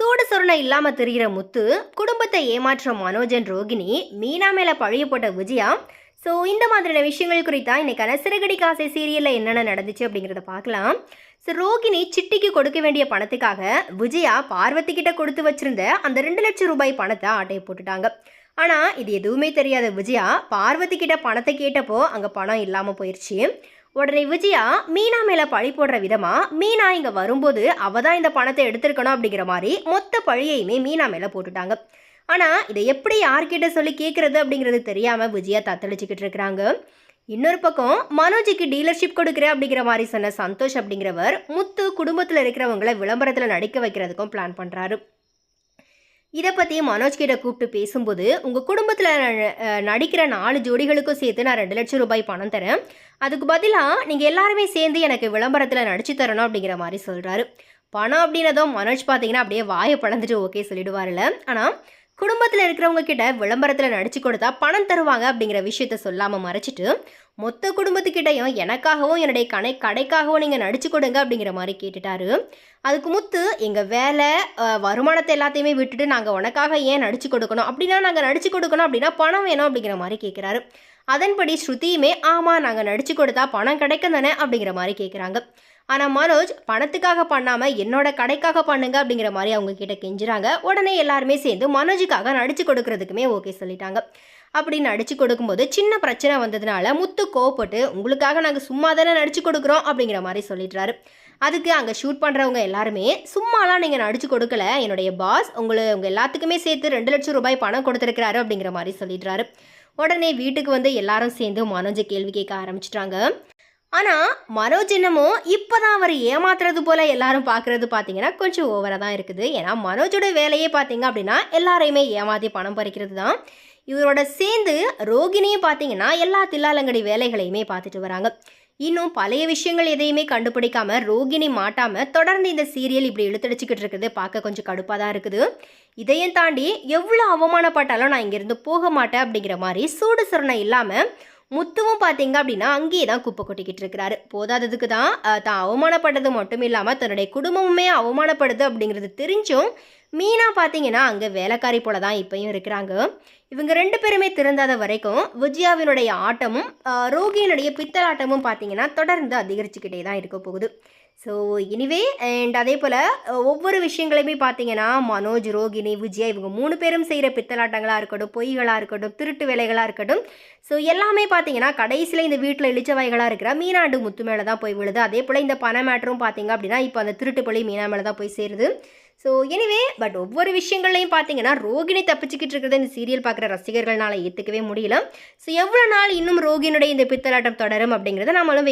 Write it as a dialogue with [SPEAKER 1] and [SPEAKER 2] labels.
[SPEAKER 1] சூடு சொரணை இல்லாம தெரிகிற முத்து குடும்பத்தை ஏமாற்ற மனோஜன் ரோகிணி மீனா மேல பழைய போட்ட விஜயா. ஸோ இந்த மாதிரியான விஷயங்கள் குறித்தா இன்னைக்கான சிறுகடி காசை சீரியலில் என்னென்ன நடந்துச்சு அப்படிங்கிறத பார்க்கலாம். ஸோ ரோகிணி சிட்டிக்கு கொடுக்க வேண்டிய பணத்துக்காக விஜயா பார்வதி கிட்ட கொடுத்து வச்சிருந்த அந்த ரெண்டு லட்சம் ரூபாய் பணத்தை ஆட்டையை போட்டுட்டாங்க. ஆனால் இது எதுவுமே தெரியாத விஜயா பார்வதி கிட்ட பணத்தை கேட்டப்போ அங்கே பணம் இல்லாமல் போயிடுச்சு உடனே விஜயா மீனா மேல பழி போடுற விதமா மீனா இங்க வரும்போது அவ தான் இந்த பணத்தை எடுத்திருக்கணும் அப்படிங்கிற மாதிரி மொத்த பழியையுமே மீனா மேல போட்டுட்டாங்க. ஆனா இதை எப்படி யார்கிட்ட சொல்லி கேட்கறது அப்படிங்கிறது தெரியாம விஜயா தத்தளிச்சுக்கிட்டு இருக்கிறாங்க. இன்னொரு பக்கம் மனோஜிக்கு டீலர்ஷிப் கொடுக்குறேன் அப்படிங்கிற மாதிரி சொன்ன சந்தோஷ் அப்படிங்கிறவர் முத்து குடும்பத்தில் இருக்கிறவங்கள விளம்பரத்தில் நடிக்க வைக்கிறதுக்கும் பிளான் பண்ணுறாரு இதை பற்றி மனோஜ் கிட்ட கூப்பிட்டு பேசும்போது உங்கள் குடும்பத்தில் நடிக்கிற நாலு ஜோடிகளுக்கும் சேர்த்து நான் ரெண்டு லட்சம் ரூபாய் பணம் தரேன். அதுக்கு பதிலாக நீங்கள் எல்லாருமே சேர்ந்து எனக்கு விளம்பரத்தில் நடிச்சு தரணும் அப்படிங்கிற மாதிரி சொல்கிறாரு பணம் அப்படின்னதும் மனோஜ் பார்த்தீங்கன்னா அப்படியே வாயை பழந்துட்டு ஓகே சொல்லிடுவார்ல ஆனால் குடும்பத்தில் இருக்கிறவங்க கிட்ட விளம்பரத்தில் நடிச்சு கொடுத்தா பணம் தருவாங்க அப்படிங்கிற விஷயத்த சொல்லாமல் மறைச்சிட்டு மொத்த குடும்பத்துக்கிட்டையும் எனக்காகவும் என்னுடைய கணை கடைக்காகவும் நீங்கள் நடிச்சு கொடுங்க அப்படிங்கிற மாதிரி கேட்டுட்டாரு. அதுக்கு முத்து எங்கள் வேலை வருமானத்தை எல்லாத்தையுமே விட்டுட்டு நாங்கள் உனக்காக ஏன் நடிச்சு கொடுக்கணும்? அப்படின்னா நாங்கள் நடிச்சு கொடுக்கணும் அப்படின்னா பணம் வேணும் அப்படிங்கிற மாதிரி கேட்குறாரு அதன்படி ஸ்ருதியுமே ஆமாம் நாங்கள் நடிச்சு கொடுத்தா பணம் கிடைக்கும் தானே அப்படிங்கிற மாதிரி கேட்குறாங்க ஆனால் மனோஜ் பணத்துக்காக பண்ணாமல் என்னோட கடைக்காக பண்ணுங்க அப்படிங்கிற மாதிரி அவங்க கிட்ட கெஞ்சுறாங்க. உடனே எல்லாருமே சேர்ந்து மனோஜுக்காக நடிச்சு கொடுக்கறதுக்குமே ஓகே சொல்லிட்டாங்க. அப்படி நடிச்சு கொடுக்கும்போது சின்ன பிரச்சனை வந்ததுனால முத்து கோவப்பட்டு உங்களுக்காக நாங்கள் சும்மா தானே நடிச்சு கொடுக்குறோம் அப்படிங்கிற மாதிரி சொல்லிடுறாரு. அதுக்கு அங்கே ஷூட் பண்ணுறவங்க எல்லாருமே சும்மாலாம் நீங்கள் நடிச்சு கொடுக்கல. என்னுடைய பாஸ் உங்களை உங்கள் எல்லாத்துக்குமே சேர்த்து ரெண்டு லட்சம் ரூபாய் பணம் கொடுத்துருக்கிறாரு அப்படிங்கிற மாதிரி சொல்லிடுறாரு. உடனே வீட்டுக்கு வந்து எல்லாரும் சேர்ந்து மனோஜை கேள்வி கேட்க ஆரம்பிச்சிட்டாங்க. ஆனால் மனோஜ் என்னமோ இப்போதான் அவர் ஏமாத்துறது போல் எல்லாரும் பார்க்குறது பார்த்தீங்கன்னா கொஞ்சம் ஓவராக தான் இருக்குது. ஏன்னா மனோஜோட வேலையே பார்த்தீங்க அப்படின்னா எல்லாரையுமே ஏமாற்றி பணம் பறிக்கிறது தான். இவரோட சேர்ந்து ரோகிணியும் பார்த்தீங்கன்னா எல்லா தில்லாலங்கடி வேலைகளையுமே பார்த்துட்டு வராங்க. இன்னும் பழைய விஷயங்கள் எதையுமே கண்டுபிடிக்காம ரோகிணி மாட்டாம தொடர்ந்து இந்த சீரியல் இப்படி இழுத்தடிச்சுக்கிட்டு இருக்குது. பார்க்க கொஞ்சம் கடுப்பாக தான் இருக்குது. இதையும் தாண்டி எவ்வளோ அவமானப்பட்டாலும் நான் இங்கேருந்து போக மாட்டேன் அப்படிங்கிற மாதிரி சூடு சுரணை இல்லாமல் முத்துவும் பார்த்தீங்க அப்படின்னா அங்கேயே தான் குப்பை கொட்டிக்கிட்டு இருக்கிறாரு. போதாததுக்கு தான் தான் அவமானப்பட்டது மட்டும் இல்லாமல் தன்னுடைய குடும்பமுமே அவமானப்படுது அப்படிங்கிறது தெரிஞ்சும் மீனா பார்த்தீங்கன்னா அங்கே வேலைக்காரி போல தான் இப்பயும் இருக்கிறாங்க. இவங்க ரெண்டு பேருமே திறந்தாத வரைக்கும் விஜயாவினுடைய ஆட்டமும் அஹ், ரோகியினுடைய பித்தலாட்டமும் பார்த்தீங்கன்னா தொடர்ந்து அதிகரிச்சுக்கிட்டே தான் இருக்க போகுது. ஸோ எனிவே அண்ட் அதே போல் ஒவ்வொரு விஷயங்களையுமே பார்த்தீங்கன்னா மனோஜ் ரோகிணி விஜயா இவங்க மூணு பேரும் செய்கிற பித்தலாட்டங்களாக இருக்கட்டும் பொய்களாக இருக்கட்டும் திருட்டு வேலைகளாக இருக்கட்டும் ஸோ எல்லாமே பார்த்தீங்கன்னா கடைசியில் இந்த வீட்டில் இழிச்சவாய்களாக இருக்கிற மீனாண்டு முத்து மேலே தான் போய் விழுது. அதே போல் இந்த பண மேட்டரும் பார்த்தீங்க அப்படின்னா இப்போ அந்த திருட்டு பழி மீனா மேலே தான் போய் சேருது. ஸோ எனிவே பட் ஒவ்வொரு விஷயங்கள்லையும் பார்த்தீங்கன்னா ரோகிணி தப்பிச்சுக்கிட்டு இருக்கிறத இந்த சீரியல் பார்க்குற ரசிகர்களால் ஏற்றுக்கவே முடியல. ஸோ எவ்வளோ நாள் இன்னும் ரோகினுடைய இந்த பித்தலாட்டம் தொடரும் அப்படிங்கிறத நம்மளும் வெயிட்